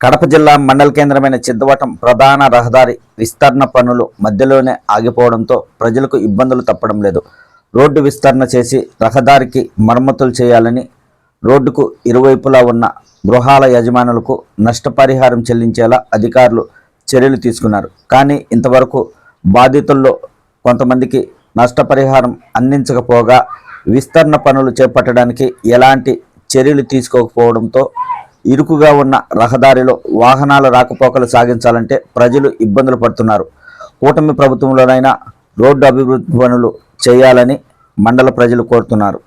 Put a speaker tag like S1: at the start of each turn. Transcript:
S1: కడప జిల్లా మండల కేంద్రమైన చిద్దవటం ప్రధాన రహదారి విస్తరణ పనులు మధ్యలోనే ఆగిపోవడంతో ప్రజలకు ఇబ్బందులు తప్పడం లేదు. రోడ్డు విస్తరణ చేసి రహదారికి మరమ్మతులు చేయాలని రోడ్డుకు ఇరువైపులా ఉన్న గృహాల యజమానులకు నష్టపరిహారం చెల్లించేలా అధికారులు చర్యలు తీసుకున్నారు. కానీ ఇంతవరకు బాధితుల్లో కొంతమందికి నష్టపరిహారం అందించకపోగా విస్తరణ పనులు చేపట్టడానికి ఎలాంటి చర్యలు తీసుకోకపోవడంతో ఇరుకుగా ఉన్న రహదారిలో వాహనాల రాకపోకలు సాగించాలంటే ప్రజలు ఇబ్బందులు పడుతున్నారు. కూటమి ప్రభుత్వంలోనైనా రోడ్డు అభివృద్ధి పనులు చేయాలని మండల ప్రజలు కోరుతున్నారు.